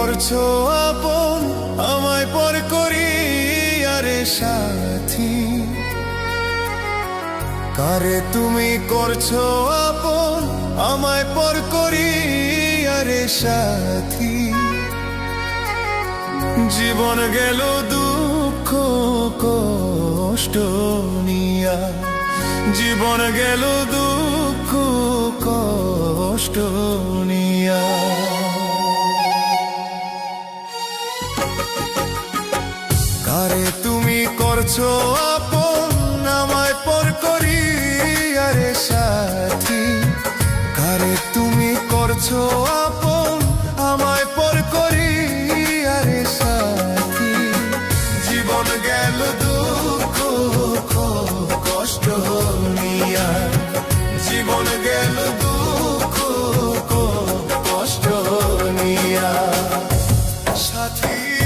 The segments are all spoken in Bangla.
কারে করছ আপন, আমায় পর করি, আরে সাথী। কারে তুমি করছ আপন, আমায় পর করি, আরে সাথী। জীবন গেল দুঃখ, কষ্ট নিয়া। জীবন গেল দুঃখ, কষ্ট করছ আপন আমায় পর করি, আরে সাথী। কারে তুমি করছ আপন আমায় পর করি, আরে সাথী। জীবন গেল দুঃখ কষ্ট নিয়া। জীবন গেল দুঃখ কষ্ট নিয়া। সাথী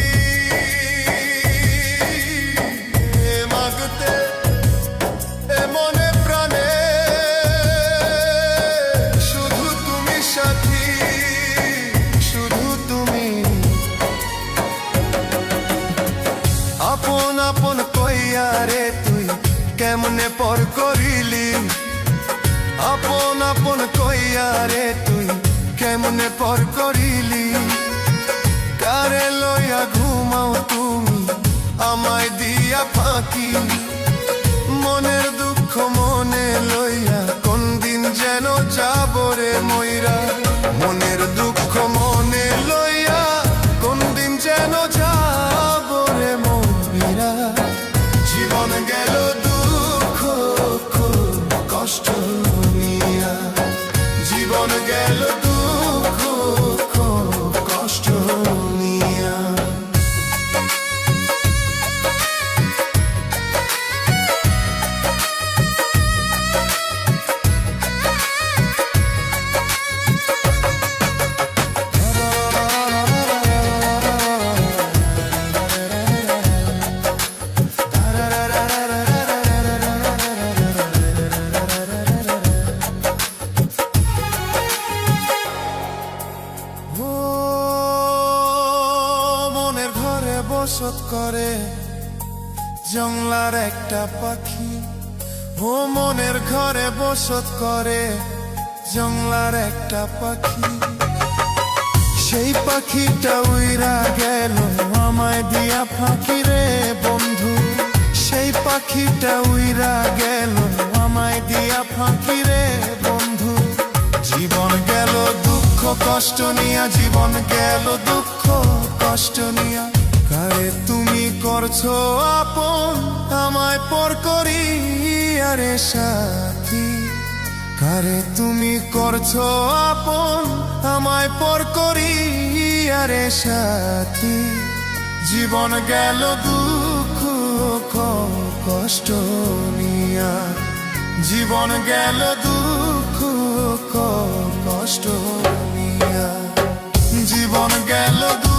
রে তুই কেমনে পর করিলি? আপন আপন কইয়া রে তুই কেমনে পর করিলি? কারে লইয়া ঘুমাও তুমি, আমায় দিয়া ফাঁকি? জীবন গেল দুঃখ বসত করে। জংলার একটা পাখি ও মনের ঘরে বসত করে। জংলার একটা পাখি। সেই পাখিটা উইরা গেল, আমায় দিয়া ফাঁকি রে বন্ধু। সেই পাখিটা উইরা গেল, আমায় দিয়া ফাঁকি রে বন্ধু। জীবন গেল দুঃখ, কষ্ট নিয়া জীবন গেল দুঃখ, কষ্ট নিয়া কারে তুমি করছ আপন, আমায় পর করি, আরে সাথী। কারে তুমি করছ আপন, আমায় পর করি, আরে সাথী। জীবন গেল দুঃখ কষ্ট নিয়া। জীবন গেল দুঃখ কষ্ট নিয়া। জীবন গেল দুঃখ